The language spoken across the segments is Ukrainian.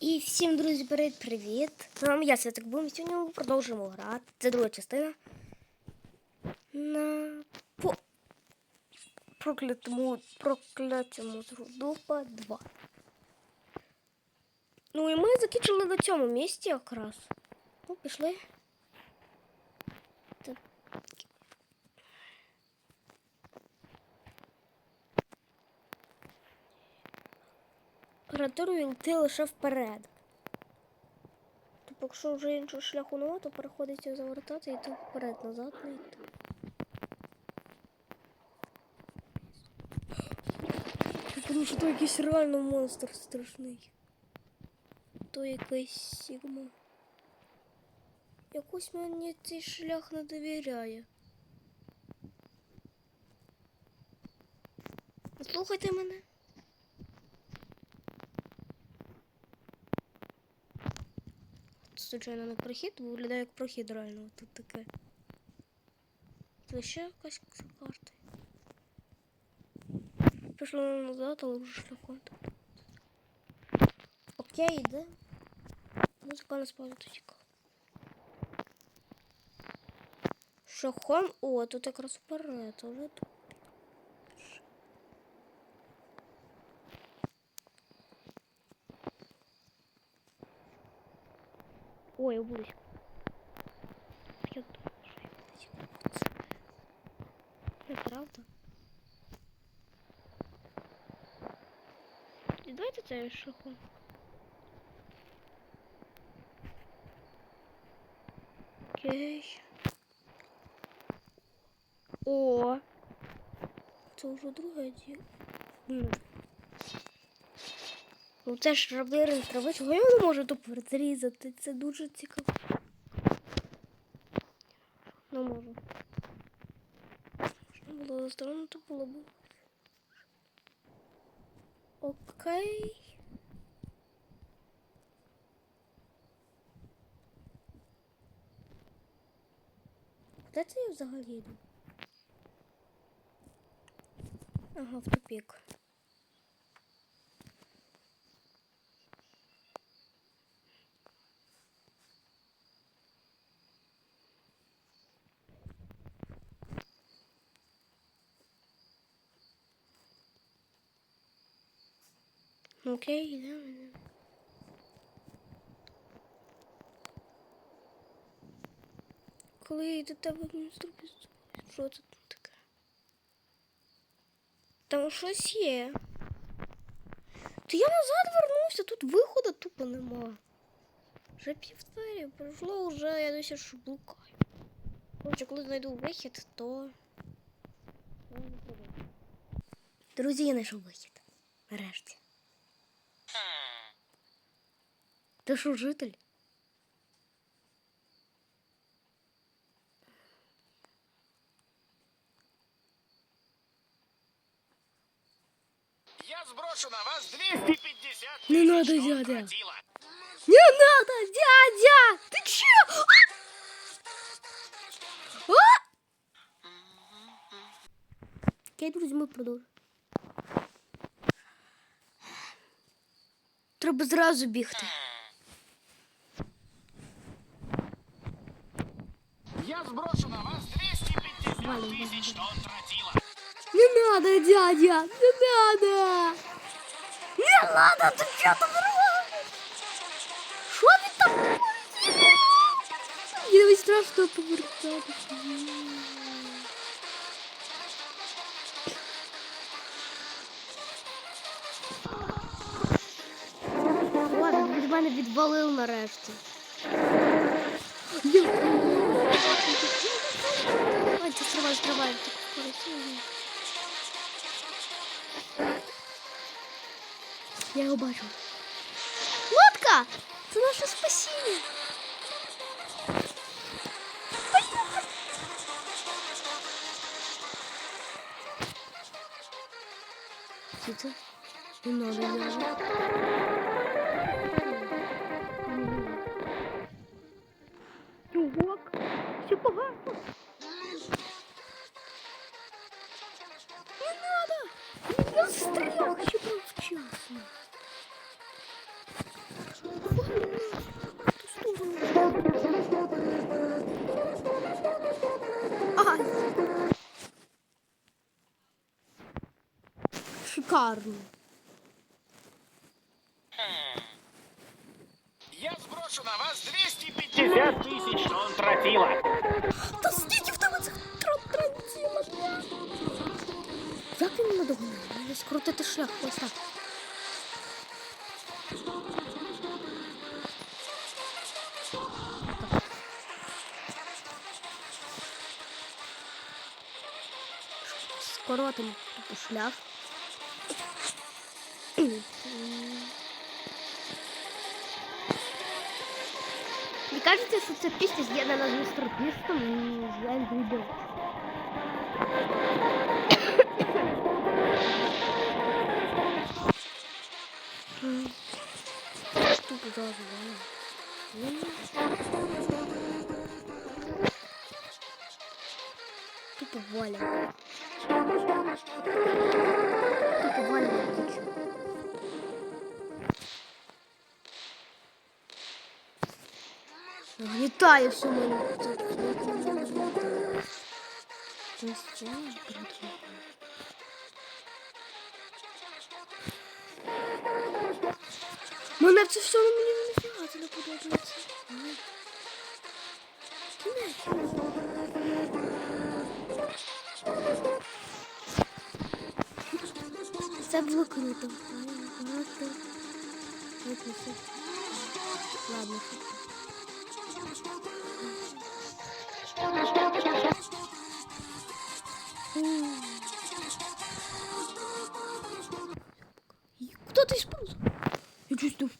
І всім, друзі, привіт, привіт. З вами я, Святик Бум. Сьогодні ми продовжуємо грати. Це друга частина. На по проклятому проклятому трудопа 2. Ну і ми закінчили на цьому місці якраз. Ну, пішли. Оператору йти лише вперед. Тобто, якщо вже іншого шляху нема, то приходиться завертати і йти вперед, назад не йти. Тому що то якийсь реально монстр страшний. То якийсь Сігма. Якось мені цей шлях не довіряє. Слухайте мене. Це, звичайно, не прохід, виглядає як прохід реально. Тут таке. Це ще якась карта. Пішло назад, але вже шляхом. тут. Окей, йде. Музика не спала тоді. Шляхом. О, тут якраз вперед, але тут. Ой, обулись. Я думаю, що я буду сюди. Неправда. І давайте це шляхом. Окей. О! Це вже друге діло. Ну. Ну це ж лабіринт трави, чого я не можу тут розрізати? Це дуже цікаво. Не можу. Можна було заструнути було б. Окей. Куди це я взагалі йду? Ага, в тупик. Окей, йдемо. йдемо. Коли я йду тебе в інструкцію, що це тут таке? Там щось є. То я назад вернувся, тут виходу тупо нема. Вже півтері пройшло вже, я досі ж блукаю. Короче, коли знайду вихід, то. Друзі, я знайшов вихід. Нарешті. Ти що, житель? Я сброшу на вас 250 Не тысяч надо, тонн дядя. тротила. Не надо, дядя! Ты чё? А? А? Окей, друзі, ми продовжуємо. Треба зразу бігти. 250 Валим, тысяч тонн тротила. Не надо, дядя! Не надо! Не надо! Ти що там робиш? Що він там робить? Мені навіть страшно повертатися. Ладно, від мене відвалив нарешті. Ой, стривай. так скоро. Я його бачу. Лодка! Це наше спасіння. Це? Не надо, не надо. Шикарно. Я сброшу на вас 250 тысяч тонн тротила. Та скільки в тебе цих тротратіла? Як він мене догнав? Мені скрутити шлях ось так. Скоротим тупо шлях. Мені кажеться, що ця пісня з'єднана з містер Пістом і з Angry Birds. М. Тупо зразу, да. М. Тупо Валя. Мою. Ось це. Мене це все мені ніфіга не подобається. Це круто. Ладно.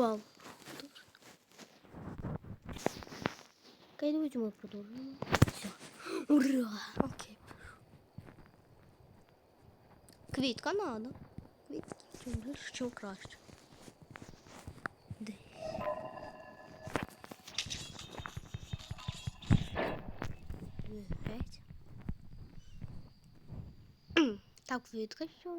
Не. Окей, давайте мы продолжим. Все. Ура! Окей. Квітка надо. Квітки. Чим більше, чим краще. Де? Геть. Так, квітка ще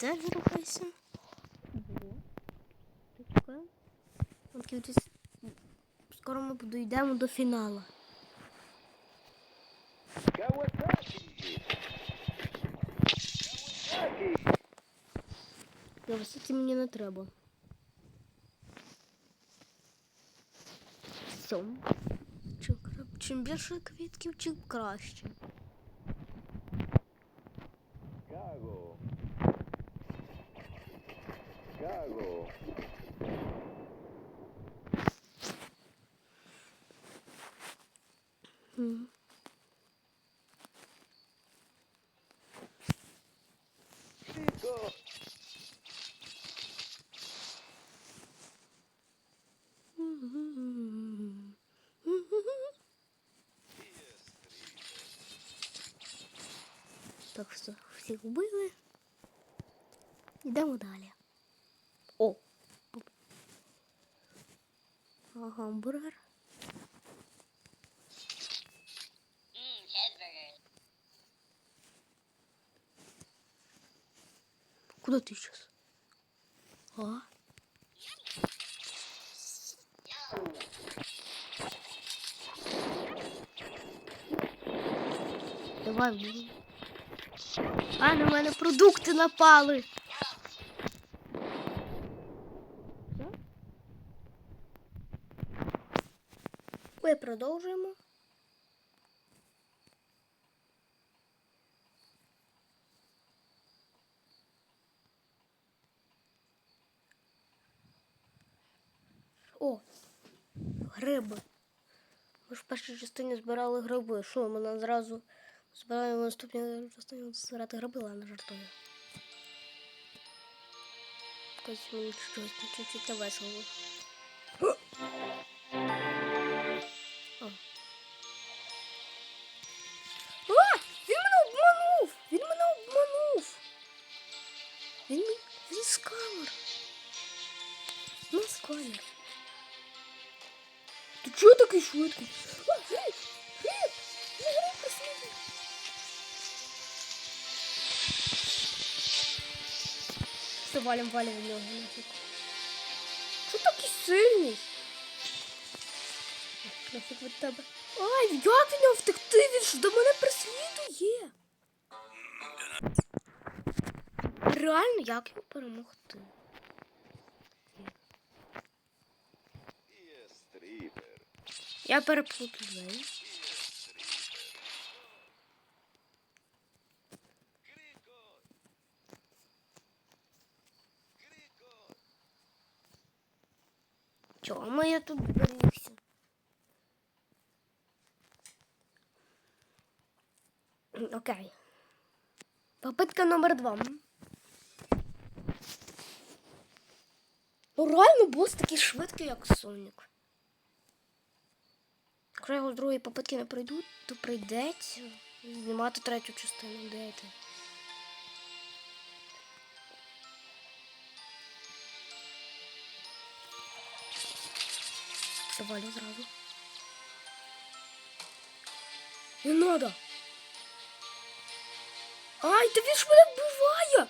теж рухайся. Квітись. Скоро ми дійдемо до фіналу. Я висоті мені не треба. Все. Чим більше квітків, чим краще. Chicago. Mm. Так что всех убили. Йдемо далі. Гамбургер. Куда ты сейчас? А? Давай блин. А, на мене продукти напали. Ми продовжуємо. О, гриби. Ми ж в першій частині збирали гриби. Що, ми нам зразу збираємо наступній частині збирати гриби, ладно, жартую. Якось мені чуть-чуть не весело. Скамер. Ти чого такий швидкий? Все, валим, валим в нього. Що такий сильний? Нафіг від тебе. Ай, як від нього втекти? Він ж до мене преслідує. Реально, як його перемогти? Є стріпер. Я двері. Чому я тут зберігся? М, Окей. Попитка номер два. Ну реально бос такий швидкий, як Сонік. Якщо його з другої попитки не пройду, то прийдеться знімати третю частину. Де ти? Завалю зразу. Не надо. Ай, та він ж мене вбиває!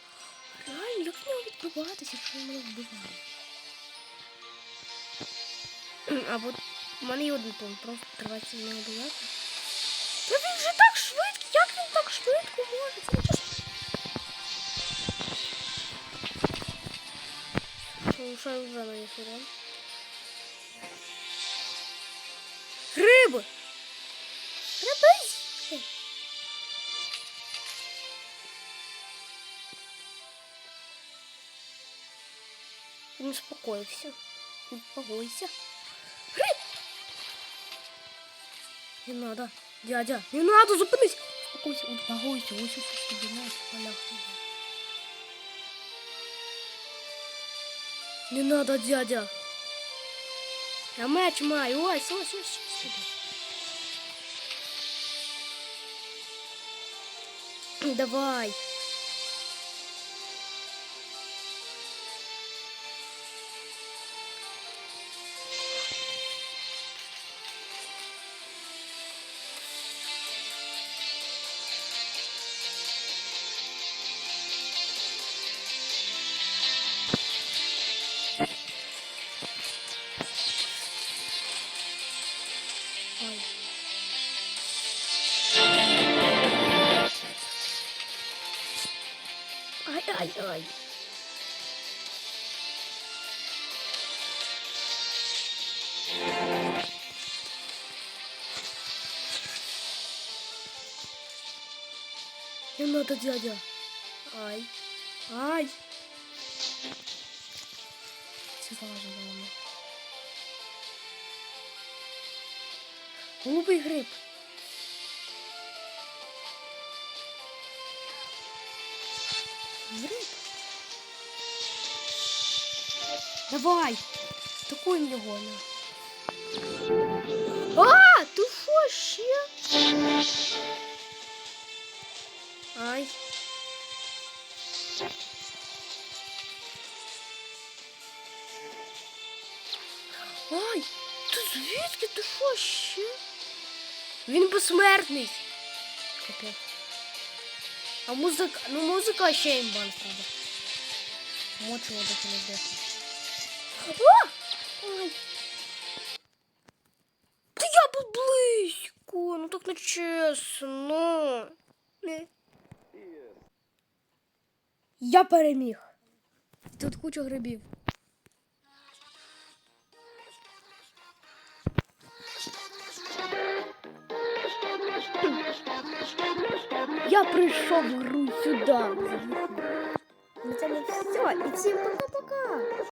Реально, як з нього відбиватися, якщо він мене вбиває? Або в мене є один план, просто тривається не обов'язково. Та він же так швидко, як він так швидко може? Це нічого. Що, що я вже нанесу, да? Риби! Риби! Він успокоївся. Успокойся. Не надо, дядя, не надо, зупинись. Успокойся, успокойся, ось ось тобі знаєш, полях. Не надо, дядя. Я меч маю, ось, ось, ось, ось. Давай. Ай, ай, ай. Не надо, дядя. Ай. Ай. Все залазило на мене. Голубий гриб. Гриб. Давай. Такой його. А, ти що ще? Ай. Ай, ти звідки ти що ще? Він безсмертний. Капець. А музика, ну музика ще імбан, правда. Мочила доки не здохне. Та я був близько, ну так не чесно. Я переміг. Тут куча грибів. Я прийшов в гру сюди. Ну це не все. І всім пока-пока.